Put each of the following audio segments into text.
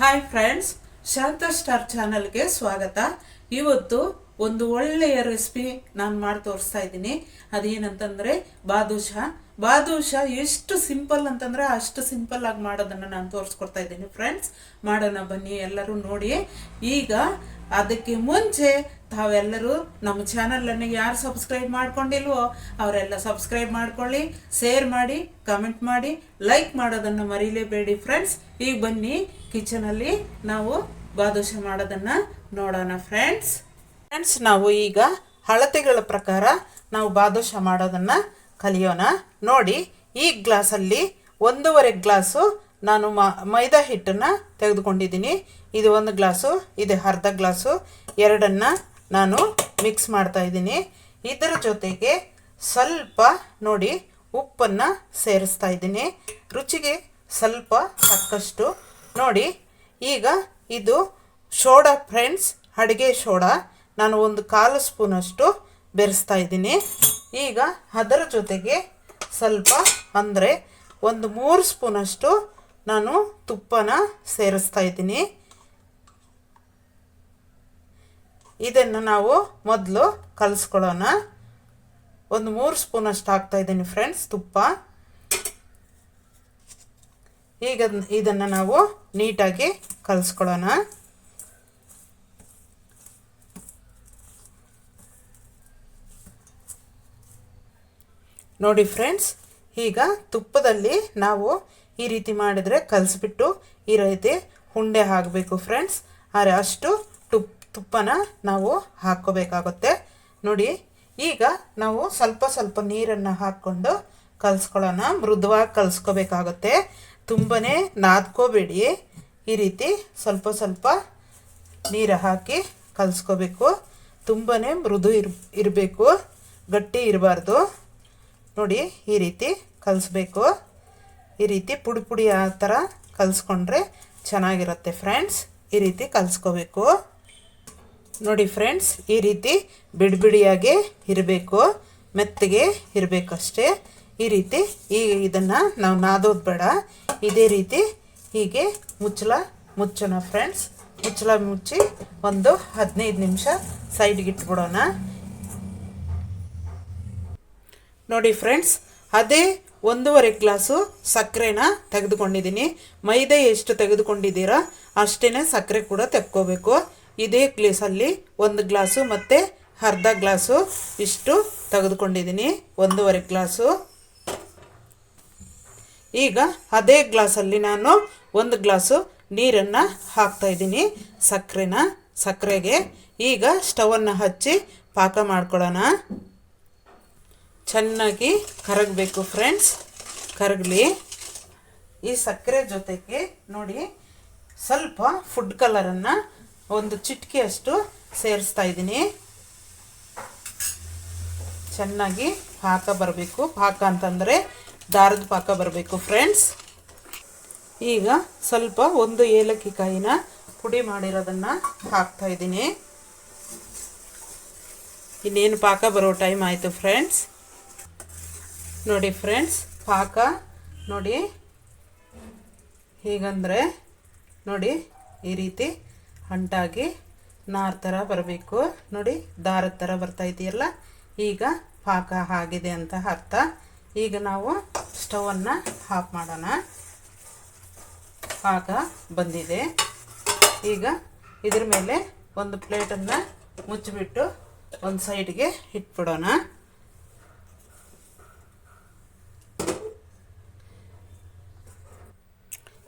Hi friends ಶಾಂತ star ಚಾನಲ್ಗೆ ಸ್ವಾಗತ. ಇವತ್ತು ಒಂದು ಒಳ್ಳೆಯ ರೆಸಿಪಿ ನಾನು ಮಾಡಿ ತೋರಿಸ್ತಾ ಇದ್ದೀನಿ. ಅದೇನಂತಂದರೆ ಬಾದುಷಾ. ಬಾದುಷಾ ಎಷ್ಟು ಸಿಂಪಲ್ ಅಂತಂದ್ರೆ ಅಷ್ಟು ಸಿಂಪಲ್ ಆಗಿ ಮಾಡೋದನ್ನು ನಾನು ತೋರಿಸ್ಕೊಡ್ತಾ ಇದ್ದೀನಿ ಫ್ರೆಂಡ್ಸ್ ಮಾಡೋಣ ಬನ್ನಿ ಎಲ್ಲರೂ ನೋಡಿ. ಈಗ ಅದಕ್ಕೆ ಮುಂಚೆ ತಾವೆಲ್ಲರೂ ನಮ್ಮ ಚಾನಲನ್ನು ಯಾರು ಸಬ್ಸ್ಕ್ರೈಬ್ ಮಾಡ್ಕೊಂಡಿಲ್ವೋ ಅವರೆಲ್ಲ ಸಬ್ಸ್ಕ್ರೈಬ್ ಮಾಡ್ಕೊಳ್ಳಿ ಶೇರ್ ಮಾಡಿ ಕಮೆಂಟ್ ಮಾಡಿ ಲೈಕ್ ಮಾಡೋದನ್ನು ಮರೀಲೇಬೇಡಿ ಫ್ರೆಂಡ್ಸ್ ಈಗ ಬನ್ನಿ. ಕಿಚನಲ್ಲಿ ನಾವು ಬಾದುಷ ಮಾಡೋದನ್ನು ನೋಡೋಣ ಫ್ರೆಂಡ್ಸ್ ಫ್ರೆಂಡ್ಸ್ ನಾವು ಈಗ ಅಳತೆಗಳ ಪ್ರಕಾರ ನಾವು ಬಾದುಷ ಮಾಡೋದನ್ನು ಕಲಿಯೋಣ. ನೋಡಿ, ಈ ಗ್ಲಾಸಲ್ಲಿ ಒಂದೂವರೆ ಗ್ಲಾಸು ನಾನು ಮೈದಾ ಹಿಟ್ಟನ್ನು ತೆಗೆದುಕೊಂಡಿದ್ದೀನಿ. ಇದು ಒಂದು ಗ್ಲಾಸು ಇದು ಅರ್ಧ ಗ್ಲಾಸು ಎರಡನ್ನು ನಾನು ಮಿಕ್ಸ್ ಮಾಡ್ತಾ ಇದ್ದೀನಿ. ಇದರ ಜೊತೆಗೆ ಸ್ವಲ್ಪ ನೋಡಿ ಉಪ್ಪನ್ನು ಸೇರಿಸ್ತಾ ಇದ್ದೀನಿ. ರುಚಿಗೆ ಸ್ವಲ್ಪ ತಕ್ಕಷ್ಟು ನೋಡಿ, ಈಗ ಇದು ಸೋಡಾ ಫ್ರೆಂಡ್ಸ್, ಅಡುಗೆ ಸೋಡಾ. ನಾನು ಒಂದು ಕಾಲು ಸ್ಪೂನಷ್ಟು ಬೆರೆಸ್ತಾ ಇದ್ದೀನಿ. ಈಗ ಅದರ ಜೊತೆಗೆ ಸ್ವಲ್ಪ ಅಂದರೆ ಒಂದು ಮೂರು ಸ್ಪೂನಷ್ಟು ನಾನು ತುಪ್ಪನ ಸೇರಿಸ್ತಾ ಇದ್ದೀನಿ. ಇದನ್ನು ನಾವು ಮೊದಲು ಕಲಿಸ್ಕೊಳ್ಳೋಣ. ಒಂದು ಮೂರು ಸ್ಪೂನಷ್ಟು ಹಾಕ್ತಾ ಇದ್ದೀನಿ ಫ್ರೆಂಡ್ಸ್, ತುಪ್ಪ. ಈಗ ಇದನ್ನು ನಾವು ನೀಟಾಗಿ ಕಲಿಸ್ಕೊಳ್ಳೋಣ ನೋಡಿ ಫ್ರೆಂಡ್ಸ್, ಈಗ ತುಪ್ಪದಲ್ಲಿ ನಾವು ಈ ರೀತಿ ಮಾಡಿದರೆ ಕಲಿಸ್ಬಿಟ್ಟು ಈ ರೀತಿ ಹುಂಡೆ ಹಾಕಬೇಕು ಫ್ರೆಂಡ್ಸ್. ಆದರೆ ಅಷ್ಟು ತುಪ್, ತುಪ್ಪನ ನಾವು ಹಾಕ್ಕೋಬೇಕಾಗುತ್ತೆ. ನೋಡಿ, ಈಗ ನಾವು ಸ್ವಲ್ಪ ಸ್ವಲ್ಪ ನೀರನ್ನು ಹಾಕ್ಕೊಂಡು ಕಲಿಸ್ಕೊಳ್ಳೋಣ ಮೃದುವಾಗಿ ಕಲಿಸ್ಕೋಬೇಕಾಗುತ್ತೆ. ತುಂಬನೇ ನಾದ್ಕೋಬೇಡಿ. ಈ ರೀತಿ ಸ್ವಲ್ಪ ಸ್ವಲ್ಪ ನೀರು ಹಾಕಿ ಕಲಿಸ್ಕೋಬೇಕು. ತುಂಬನೇ ಮೃದು ಇರ್, ಇರಬೇಕು. ಗಟ್ಟಿ ಇರಬಾರ್ದು. ನೋಡಿ, ಈ ರೀತಿ ಕಲಿಸ್ಬೇಕು. ಈ ರೀತಿ ಪುಡಿ ಪುಡಿ ಆ ಥರ ಕಲಿಸ್ಕೊಂಡ್ರೆ ಚೆನ್ನಾಗಿರುತ್ತೆ ಫ್ರೆಂಡ್ಸ್. ಈ ರೀತಿ ಕಲಿಸ್ಕೋಬೇಕು. ನೋಡಿ ಫ್ರೆಂಡ್ಸ್, ಈ ರೀತಿ ಬಿಡಿಬಿಡಿಯಾಗಿ ಇರಬೇಕು. ಮೆತ್ತಗೆ ಇರಬೇಕಷ್ಟೇ. ಈ ರೀತಿ ಈ ಇದನ್ನು ನಾವು ನಾದೋದು ಬೇಡ. ಇದೇ ರೀತಿ ಹೀಗೆ ಮುಚ್ಚಲ ಮುಚ್ಚೋಣ ಫ್ರೆಂಡ್ಸ್ ಮುಚ್ಚಲ ಮುಚ್ಚಿ ಒಂದು ಹದಿನೈದು ನಿಮಿಷ ಸೈಡ್ಗೆ ಇಟ್ಬಿಡೋಣ. ನೋಡಿ ಫ್ರೆಂಡ್ಸ್ ಅದೇ ಒಂದೂವರೆ ಗ್ಲಾಸು ಸಕ್ಕರೆನ ತೆಗೆದುಕೊಂಡಿದ್ದೀನಿ ಮೈದೆ ಎಷ್ಟು ತೆಗೆದುಕೊಂಡಿದ್ದೀರಾ ಅಷ್ಟೇ ಸಕ್ಕರೆ ಕೂಡ ತೆಕ್ಕೋಬೇಕು. ಇದೇ ಗ್ಲೇಸಲ್ಲಿ ಒಂದು ಗ್ಲಾಸು ಮತ್ತು ಅರ್ಧ ಗ್ಲಾಸು ಇಷ್ಟು ತೆಗೆದುಕೊಂಡಿದ್ದೀನಿ ಒಂದೂವರೆ ಗ್ಲಾಸು. ಈಗ ಅದೇ ಗ್ಲಾಸಲ್ಲಿ ನಾನು ಒಂದು ಗ್ಲಾಸು ನೀರನ್ನು ಹಾಕ್ತಾಯಿದ್ದೀನಿ ಸಕ್ಕರೆನ, ಸಕ್ಕರೆಗೆ. ಈಗ ಸ್ಟವನ್ನು ಹಚ್ಚಿ ಪಾಕ ಮಾಡ್ಕೊಳ್ಳೋಣ. ಚೆನ್ನಾಗಿ ಕರಗಬೇಕು ಫ್ರೆಂಡ್ಸ್. ಕರಗಲಿ. ಈ ಸಕ್ಕರೆ ಜೊತೆಗೆ ನೋಡಿ, ಸ್ವಲ್ಪ ಫುಡ್ ಕಲರನ್ನು ಒಂದು ಚಿಟಿಕೆಯಷ್ಟು ಸೇರಿಸ್ತಾ ಇದ್ದೀನಿ. ಚೆನ್ನಾಗಿ ಪಾಕ ಬರಬೇಕು. ಪಾಕ ಅಂತಂದರೆ ದಾರದ ಪಾಕ ಬರಬೇಕು ಫ್ರೆಂಡ್ಸ್ ಈಗ ಸ್ವಲ್ಪ ಒಂದು ಏಲಕ್ಕಿ ಕಾಯಿನ ಪುಡಿ ಮಾಡಿರೋದನ್ನು ಹಾಕ್ತಾ ಇದ್ದೀನಿ. ಇನ್ನೇನು ಪಾಕ ಬರೋ ಟೈಮ್ ಆಯಿತು ಫ್ರೆಂಡ್ಸ್ ನೋಡಿ ಫ್ರೆಂಡ್ಸ್ ಪಾಕ ನೋಡಿ ಹೀಗಂದರೆ ನೋಡಿ ಈ ರೀತಿ ಅಂಟಾಗಿ ನಾರ್ ಥರ ಬರಬೇಕು. ನೋಡಿ ದಾರದ ಥರ ಬರ್ತಾ ಇದೆಯಲ್ಲ, ಈಗ ಪಾಕ ಆಗಿದೆ ಅಂತ ಅರ್ಥ. ಈಗ ನಾವು ಸ್ಟವನ್ನು ಆಫ್ ಮಾಡೋಣ. ಪಾಕ ಬಂದಿದೆ. ಈಗ ಇದ್ರ ಮೇಲೆ ಒಂದು ಪ್ಲೇಟನ್ನು ಮುಚ್ಚಿಬಿಟ್ಟು ಒಂದು ಸೈಡ್ಗೆ ಇಟ್ಬಿಡೋಣ.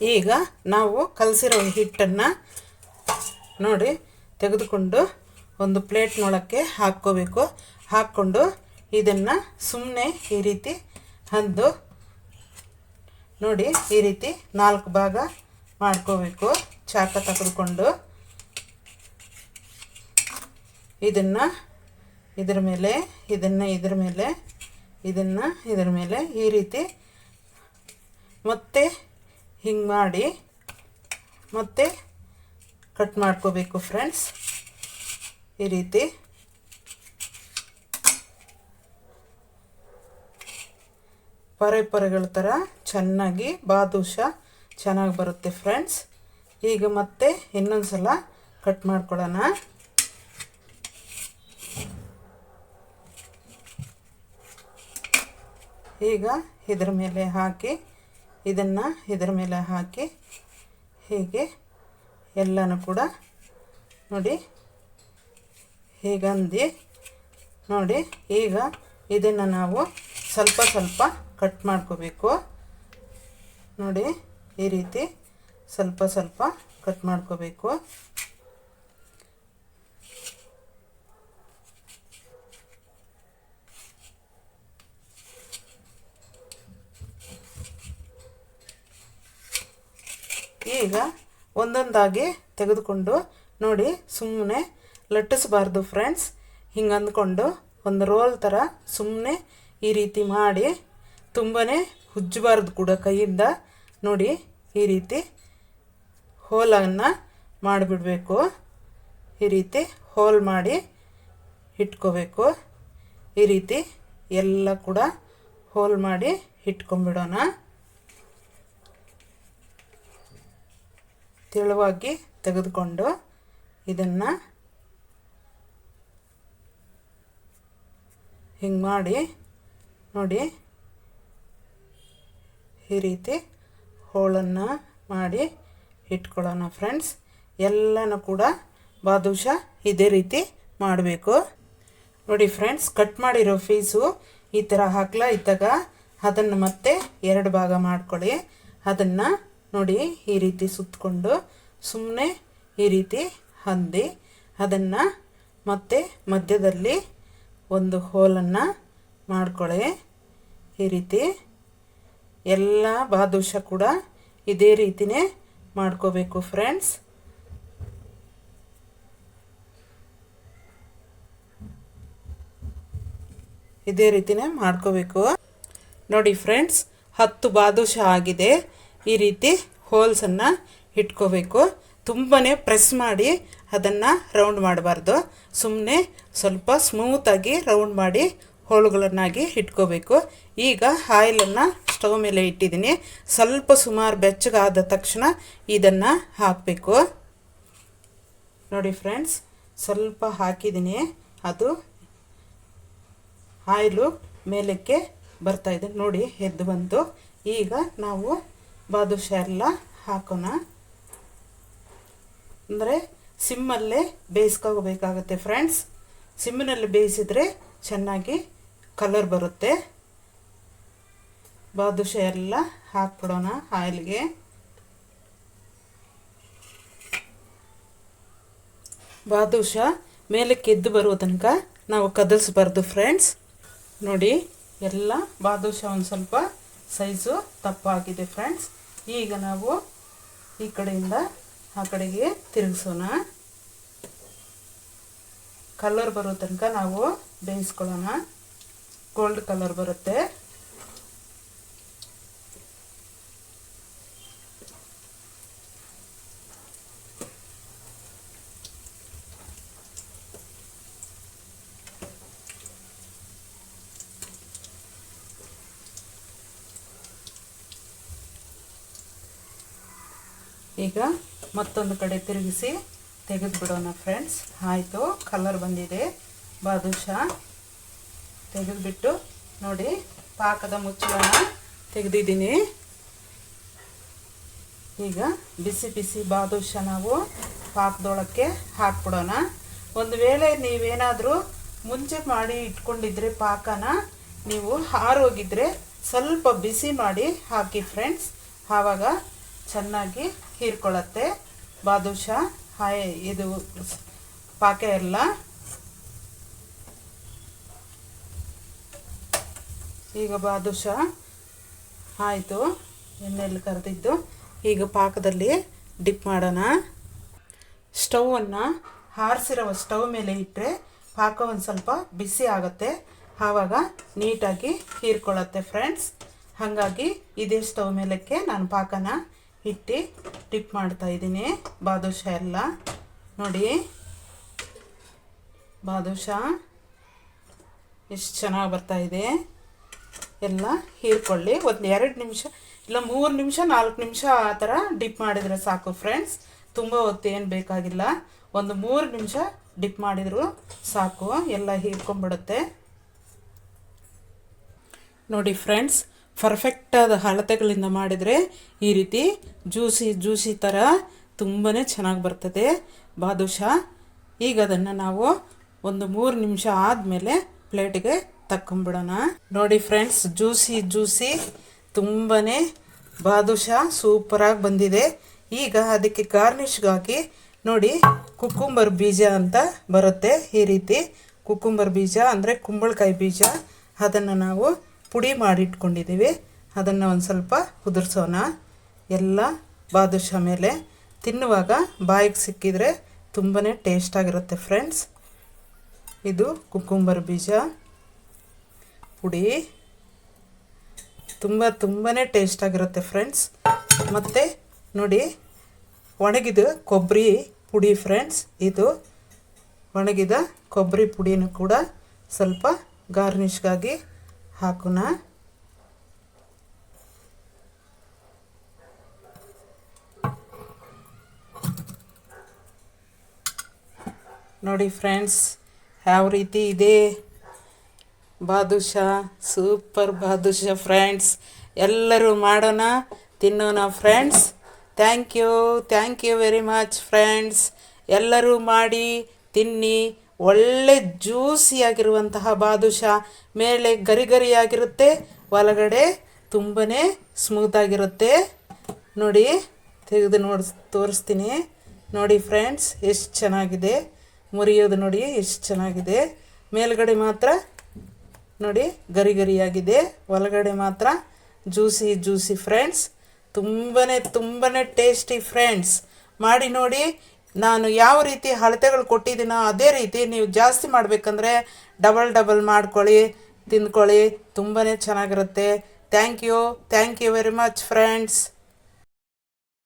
ಈಗ ನಾವು ಕಲಸಿರೋ ಹಿಟ್ಟನ್ನು ನೋಡಿ ತೆಗೆದುಕೊಂಡು ಒಂದು ಪ್ಲೇಟ್ನೊಳಕ್ಕೆ ಹಾಕ್ಕೋಬೇಕು. ಹಾಕ್ಕೊಂಡು ಇದನ್ನು ಸುಮ್ಮನೆ ಈ ರೀತಿ ಹಂದು. ನೋಡಿ, ಈ ರೀತಿ ನಾಲ್ಕು ಭಾಗ ಮಾಡ್ಕೋಬೇಕು. ಚಾಕ ತೆಗೆದುಕೊಂಡು. ಇದನ್ನು ಇದರ ಮೇಲೆ, ಇದನ್ನು ಇದ್ರ ಮೇಲೆ, ಇದನ್ನು ಇದ್ರ ಮೇಲೆ ಈ ರೀತಿ ಮತ್ತೆ ಹಿಂಗೆ ಮಾಡಿ, ಮತ್ತೆ ಕಟ್ ಮಾಡ್ಕೋಬೇಕು ಫ್ರೆಂಡ್ಸ್ ಈ ರೀತಿ ಪರೆ ಪರೆಗಳ ಥರ ಚೆನ್ನಾಗಿ ಬಾದೂಷ ಚೆನ್ನಾಗಿ ಬರುತ್ತೆ ಫ್ರೆಂಡ್ಸ್ ಈಗ ಮತ್ತೆ ಇನ್ನೊಂದು ಸಲ ಕಟ್ ಮಾಡ್ಕೊಳ್ಳೋಣ. ಈಗ ಇದ್ರ ಮೇಲೆ ಹಾಕಿ, ಇದನ್ನು ಇದ್ರ ಮೇಲೆ ಹಾಕಿ, ಹೀಗೆ ಎಲ್ಲನೂ ಕೂಡ ನೋಡಿ, ಹೀಗಂದು ನೋಡಿ, ಈಗ ಇದನ್ನು ನಾವು ಸ್ವಲ್ಪ ಸ್ವಲ್ಪ ಕಟ್ ಮಾಡ್ಕೋಬೇಕು. ನೋಡಿ, ಈ ರೀತಿ ಸ್ವಲ್ಪ ಸ್ವಲ್ಪ ಕಟ್ ಮಾಡ್ಕೋಬೇಕು. ಈಗ ಒಂದೊಂದಾಗಿ ತೆಗೆದುಕೊಂಡು ನೋಡಿ ಸುಮ್ಮನೆ ಲಟ್ಟಿಸಬಾರ್ದು ಫ್ರೆಂಡ್ಸ್. ಹಿಂಗೆ ಅಂದ್ಕೊಂಡು ಒಂದು ರೋಲ್ ಥರ ಸುಮ್ಮನೆ ಈ ರೀತಿ ಮಾಡಿ ತುಂಬಾ ಉಜ್ಜಬಾರ್ದು ಕೂಡ ಕೈಯಿಂದ. ನೋಡಿ, ಈ ರೀತಿ ಹೋಲನ್ನು ಮಾಡಿಬಿಡಬೇಕು. ಈ ರೀತಿ ಹೋಲ್ ಮಾಡಿ ಇಟ್ಕೋಬೇಕು. ಈ ರೀತಿ ಎಲ್ಲ ಕೂಡ ಹೋಲ್ ಮಾಡಿ ಇಟ್ಕೊಂಬಿಡೋಣ ತೆಳುವಾಗಿ ತೆಗೆದುಕೊಂಡು ಇದನ್ನು ಹಿಂಗೆ ಮಾಡಿ, ನೋಡಿ ಈ ರೀತಿ ಹೋಳನ್ನು ಮಾಡಿ ಇಟ್ಕೊಳ್ಳೋಣ ಫ್ರೆಂಡ್ಸ್. ಎಲ್ಲನೂ ಕೂಡ ಬಾದುಷಾ ಇದೇ ರೀತಿ ಮಾಡಬೇಕು. ನೋಡಿ ಫ್ರೆಂಡ್ಸ್, ಕಟ್ ಮಾಡಿರೋ ಫೀಸು ಈ ಥರ ಹಾಕ್ಲಾ. ಇದ್ದಾಗ ಅದನ್ನು ಮತ್ತೆ ಎರಡು ಭಾಗ ಮಾಡ್ಕೊಳ್ಳಿ. ಅದನ್ನು ನೋಡಿ ಈ ರೀತಿ ಸುತ್ತಕೊಂಡು ಸುಮ್ಮನೆ ಈ ರೀತಿ ಹಂದಿ ಅದನ್ನು ಮತ್ತೆ ಮಧ್ಯದಲ್ಲಿ ಒಂದು ಹೋಲನ್ನು ಮಾಡ್ಕೊಳ್ಳಿ. ಈ ರೀತಿ ಎಲ್ಲ ಬಾದುಷ ಕೂಡ ಇದೇ ರೀತಿನೇ ಮಾಡ್ಕೋಬೇಕು ಫ್ರೆಂಡ್ಸ್ ಇದೇ ರೀತಿನೇ ಮಾಡ್ಕೋಬೇಕು. ನೋಡಿ ಫ್ರೆಂಡ್ಸ್ ಹತ್ತು ಬಾದುಷ ಆಗಿದೆ. ಈ ರೀತಿ ಹೋಲ್ಸನ್ನು ಇಟ್ಕೋಬೇಕು. ತುಂಬಾ ಪ್ರೆಸ್ ಮಾಡಿ ಅದನ್ನು ರೌಂಡ್ ಮಾಡಬಾರ್ದು. ಸುಮ್ಮನೆ ಸ್ವಲ್ಪ ಸ್ಮೂತಾಗಿ ರೌಂಡ್ ಮಾಡಿ ಹೋಳುಗಳನ್ನಾಗಿ ಇಟ್ಕೋಬೇಕು. ಈಗ ಆಯಿಲನ್ನು ಸ್ಟವ್ ಮೇಲೆ ಇಟ್ಟಿದ್ದೀನಿ. ಸ್ವಲ್ಪ ಸುಮಾರು ಬೆಚ್ಚಗಾದ ತಕ್ಷಣ ಇದನ್ನು ಹಾಕಬೇಕು. ನೋಡಿ ಫ್ರೆಂಡ್ಸ್, ಸ್ವಲ್ಪ ಹಾಕಿದ್ದೀನಿ. ಅದು ಆಯಿಲು ಮೇಲಕ್ಕೆ ಬರ್ತಾಯಿದೆ ನೋಡಿ, ಎದ್ದು ಬಂತು. ಈಗ ನಾವು ಬಾದುಷ ಎಲ್ಲ ಹಾಕೋಣ. ಅಂದರೆ ಸಿಮ್ಮಲ್ಲೇ ಬೇಯಿಸ್ಕೋಬೇಕಾಗುತ್ತೆ ಫ್ರೆಂಡ್ಸ್. ಸಿಮ್ಮಿನಲ್ಲಿ ಬೇಯಿಸಿದರೆ ಚೆನ್ನಾಗಿ ಕಲರ್ ಬರುತ್ತೆ. ಬಾದುಷ ಎಲ್ಲ ಹಾಕ್ಬಿಡೋಣ ಆಯಿಲ್ಗೆ. ಬಾದುಷ ಮೇಲಕ್ಕೆ ಎದ್ದು ಬರುವ ತನಕ ನಾವು ಕದಲಿಸ್ಬಾರ್ದು ಫ್ರೆಂಡ್ಸ್. ನೋಡಿ, ಎಲ್ಲ ಬಾದುಷ ಒಂದು ಸ್ವಲ್ಪ ಸೈಜು ತಪ್ಪಾಗಿದೆ ಫ್ರೆಂಡ್ಸ್. ಈಗ ನಾವು ಈ ಕಡೆಯಿಂದ ಆ ಕಡೆಗೆ ತಿರುಗಿಸೋಣ. ಕಲರ್ ಬರೋ ತನಕ ನಾವು ಬೇಯಿಸ್ಕೊಳ್ಳೋಣ. ಗೋಲ್ಡ್ ಕಲರ್ ಬರುತ್ತೆ. ಈಗ ಮತ್ತೊಂದು ಕಡೆ ತಿರುಗಿಸಿ ತೆಗೆದು ಬಿಡೋಣ ಫ್ರೆಂಡ್ಸ್ ಆಯಿತು ಕಲರ್ ಬಂದಿದೆ. ಬಾದುಷ, ತೆಗೆದುಬಿಟ್ಟು ನೋಡಿ, ಪಾಕದ ಮುಚ್ಚಳನ ತೆಗೆದಿದ್ದೀನಿ. ಈಗ ಬಿಸಿ ಬಿಸಿ ಬಾದುಷ ನಾವು ಪಾಕದೊಳಕ್ಕೆ ಹಾಕ್ಬಿಡೋಣ. ಒಂದು ವೇಳೆ ನೀವೇನಾದರೂ ಮುಂಚೆ ಮಾಡಿ ಇಟ್ಕೊಂಡಿದ್ರೆ ಪಾಕನ ನೀವು ಹಾರೋಗಿದ್ರೆ ಸ್ವಲ್ಪ ಬಿಸಿ ಮಾಡಿ ಹಾಕಿ ಫ್ರೆಂಡ್ಸ್ ಆವಾಗ ಚೆನ್ನಾಗಿ ಹೀರ್ಕೊಳ್ಳುತ್ತೆ. ಬಾದುಷ, ಹಾಯ್, ಇದು ಪಾಕ ಎಲ್ಲ. ಈಗ ಬಾದುಷ ಆಯಿತು, ಎಣ್ಣೆಯಲ್ಲಿ ಕರೆದಿದ್ದು. ಈಗ ಪಾಕದಲ್ಲಿ ಡಿಪ್ ಮಾಡೋಣ. ಸ್ಟವನ್ನು ಹಾರಿಸಿರೋ ಸ್ಟವ್ ಮೇಲೆ ಇಟ್ಟರೆ ಪಾಕ ಒಂದು ಸ್ವಲ್ಪ ಬಿಸಿ ಆಗುತ್ತೆ. ಆವಾಗ ನೀಟಾಗಿ ಹೀರ್ಕೊಳ್ಳುತ್ತೆ ಫ್ರೆಂಡ್ಸ್ ಹಾಗಾಗಿ ಇದೇ ಸ್ಟವ್ ಮೇಲಕ್ಕೆ ನಾನು ಪಾಕನ ಇಟ್ಟು ಟಿಪ್ ಮಾಡ್ತಾ ಇದ್ದೀನಿ. ಬಾದುಷ ಎಲ್ಲ. ನೋಡಿ. ಬಾದುಷ ಎಷ್ಟು ಚೆನ್ನಾಗಿ ಬರ್ತಾ ಇದೆ. ಎಲ್ಲ ಹೀರ್ಕೊಳ್ಳಿ. ಒಂದು ಎರಡು ನಿಮಿಷ, ಇಲ್ಲ ಮೂರು ನಿಮಿಷ, ನಾಲ್ಕು ನಿಮಿಷ ಆ ಥರ ಡಿಪ್ ಮಾಡಿದರೆ ಸಾಕು ಫ್ರೆಂಡ್ಸ್. ತುಂಬ ಹೊತ್ತು ಏನು ಬೇಕಾಗಿಲ್ಲ. ಒಂದು ಮೂರು ನಿಮಿಷ ಡಿಪ್ ಮಾಡಿದರೂ ಸಾಕು. ಎಲ್ಲ ಹೀರ್ಕೊಂಬಿಡುತ್ತೆ ನೋಡಿ ಫ್ರೆಂಡ್ಸ್ ಪರ್ಫೆಕ್ಟಾದ ಅಳತೆಗಳಿಂದ ಮಾಡಿದರೆ ಈ ರೀತಿ ಜ್ಯೂಸಿ ಜ್ಯೂಸಿ ಥರ ತುಂಬಾ ಚೆನ್ನಾಗಿ ಬರ್ತದೆ. ಬಾದುಷಾ ಈಗ ಅದನ್ನು ನಾವು ಒಂದು ಮೂರು ನಿಮಿಷ ಆದಮೇಲೆ ಪ್ಲೇಟಿಗೆ ತಕ್ಕೊಂಬಿಡೋಣ. ನೋಡಿ ಫ್ರೆಂಡ್ಸ್ ಜ್ಯೂಸಿ ಜ್ಯೂಸಿ ತುಂಬಾ ಬಾದುಷಾ ಸೂಪರಾಗಿ ಬಂದಿದೆ. ಈಗ ಅದಕ್ಕೆ ಗಾರ್ನಿಷ್ಗಾಗಿ ನೋಡಿ ಕುಕ್ಕುಂಬರ್ ಬೀಜ ಅಂತ ಬರುತ್ತೆ ಈ ರೀತಿ. ಕುಕ್ಕುಂಬರ್ ಬೀಜ ಅಂದರೆ ಕುಂಬಳಕಾಯಿ ಬೀಜ. ಅದನ್ನು ನಾವು ಪುಡಿ ಮಾಡಿಟ್ಕೊಂಡಿದ್ದೀವಿ. ಅದನ್ನು ಒಂದು ಸ್ವಲ್ಪ ಉದುರಿಸೋಣ. ಎಲ್ಲ ಬಾದುಷಾ ಮೇಲೆ ತಿನ್ನುವಾಗ ಬಾಯಿಗೆ ಸಿಕ್ಕಿದರೆ ತುಂಬಾ ಟೇಸ್ಟಾಗಿರುತ್ತೆ ಫ್ರೆಂಡ್ಸ್. ಇದು ಕುಕ್ಕುಂಬರ್ ಬೀಜ ಪುಡಿ. ತುಂಬ ತುಂಬಾ ಟೇಸ್ಟಾಗಿರುತ್ತೆ ಫ್ರೆಂಡ್ಸ್. ಮತ್ತು ನೋಡಿ, ಒಣಗಿದ ಕೊಬ್ಬರಿ ಪುಡಿ ಫ್ರೆಂಡ್ಸ್. ಇದು ಒಣಗಿದ ಕೊಬ್ಬರಿ ಪುಡಿನೂ ಕೂಡ ಸ್ವಲ್ಪ ಗಾರ್ನಿಷ್ಗಾಗಿ ಹಾಕೋಣ ನೋಡಿ ಫ್ರೆಂಡ್ಸ್, ಯಾವ ರೀತಿ ಇದೆ? Badusha, super badusha friends. ಎಲ್ಲರೂ ಮಾಡೋಣ, ತಿನ್ನೋಣ friends. Thank you thank you very much friends. ಎಲ್ಲರೂ ಮಾಡಿ, ತಿನ್ನಿ. ಒಳ್ಳೆ ಜ್ಯೂಸಿಯಾಗಿರುವಂತಹ ಬಾದುಷಾ, ಮೇಲೆ ಗರಿ ಗರಿಯಾಗಿರುತ್ತೆ ಒಳಗಡೆ ತುಂಬಾ ಸ್ಮೂತಾಗಿರುತ್ತೆ ನೋಡಿ, ತೆಗೆದು ನೋಡಿ, ತೋರಿಸ್ತೀನಿ. ನೋಡಿ ಫ್ರೆಂಡ್ಸ್ ಎಷ್ಟು ಚೆನ್ನಾಗಿದೆ. ಮುರಿಯೋದು ನೋಡಿ, ಎಷ್ಟು ಚೆನ್ನಾಗಿದೆ. ಮೇಲ್ಗಡೆ ಮಾತ್ರ ನೋಡಿ ಗರಿ ಗರಿಯಾಗಿದೆ ಒಳಗಡೆ ಮಾತ್ರ ಜ್ಯೂಸಿ ಜ್ಯೂಸಿ ಫ್ರೆಂಡ್ಸ್ ತುಂಬಾ ತುಂಬಾ ಟೇಸ್ಟಿ ಫ್ರೆಂಡ್ಸ್ ಮಾಡಿ ನೋಡಿ ನಾನು ಯಾವ ರೀತಿ ಅಳತೆಗಳು ಕೊಟ್ಟಿದ್ದೀನೋ ಅದೇ ರೀತಿ ನೀವು ಜಾಸ್ತಿ ಮಾಡಬೇಕಂದ್ರೆ ಡಬಲ್ ಡಬಲ್ ಮಾಡ್ಕೊಳ್ಳಿ ತಿಂದ್ಕೊಳ್ಳಿ ತುಂಬಾ ಚೆನ್ನಾಗಿರುತ್ತೆ. Thank you thank you very much friends